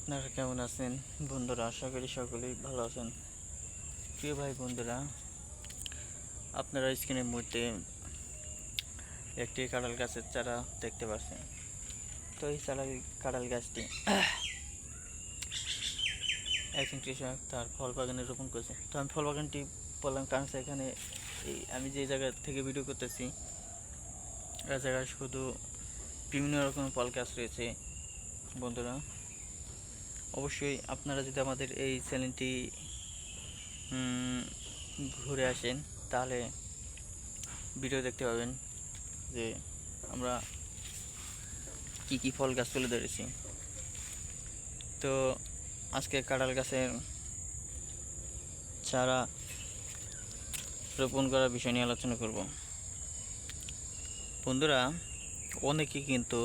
আপনারা কেমন আছেন? বন্ধুরা, আশা করি সকলেই ভালো আছেন। প্রিয় ভাই বন্ধুরা, আপনারা স্ক্রিনের মধ্যে একটি কাঁঠাল গাছের চারা দেখতে পাচ্ছেন। তো এই চারা কাঁঠাল গাছটি একজন কৃষক তার ফল বাগানে রোপণ করেছে। তো আমি ফল বাগানটি বললাম, কারণ এখানে এই আমি যে জায়গা থেকে ভিডিও করতেছি, এ জায়গায় শুধু বিভিন্ন রকম ফল গাছ রয়েছে। বন্ধুরা অবশ্যই আপনারা যদি আমাদের এই চ্যানেলটি ঘুরে আসেন, তাহলে ভিডিও দেখতে পাবেন যে আমরা কি কি ফল গাছ তুলে ধরেছি। তো আজকে কাঁঠাল গাছের চারা রোপণ করার বিষয় নিয়ে আলোচনা করব। বন্ধুরা, অনেকে কিন্তু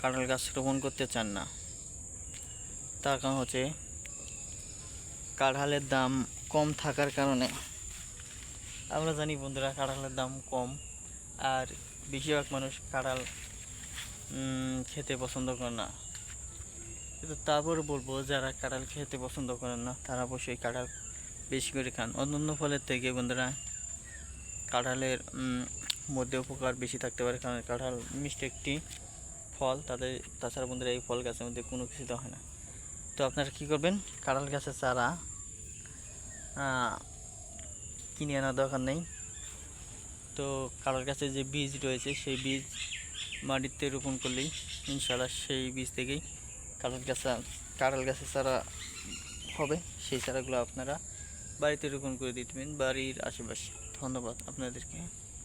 কাঁঠাল গাছ রোপণ করতে চান না। তার হচ্ছে। কাঁঠালের দাম কম থাকার কারণে। আমরা জানি বন্ধুরা কাঁঠালের দাম কম। আর বেশিরভাগ মানুষ কাঁঠাল খেতে পছন্দ করে না। কিন্তু তারপর বলব, যারা কাঁঠাল খেতে পছন্দ করেন না, তারা অবশ্যই কাঁঠাল বেশি করে খান। অন্যান্য ফলের থেকে বন্ধুরা, কাঁঠালের মধ্যে উপকার বেশি থাকতে পারে। কারণ কাঁঠাল মিষ্টি একটি ফল। তাদের, তাছাড়া বন্ধুরা এই ফল গাছের মধ্যে কোনো কিছু হয় না। তো আপনারা কী করবেন? কাঁঠাল গাছের চারা কিনে আনার দরকার নেই। তো কাঁঠাল গাছের যে বীজ রয়েছে, সেই বীজ মাটিতে রোপণ করলেই ইনশাআল্লাহ সেই বীজ থেকেই কাঁঠাল গাছা, কাঁঠাল গাছের চারা হবে। সেই চারাগুলো আপনারা বাড়িতে রোপণ করে দিতেন বাড়ির আশেপাশে। ধন্যবাদ আপনাদেরকে।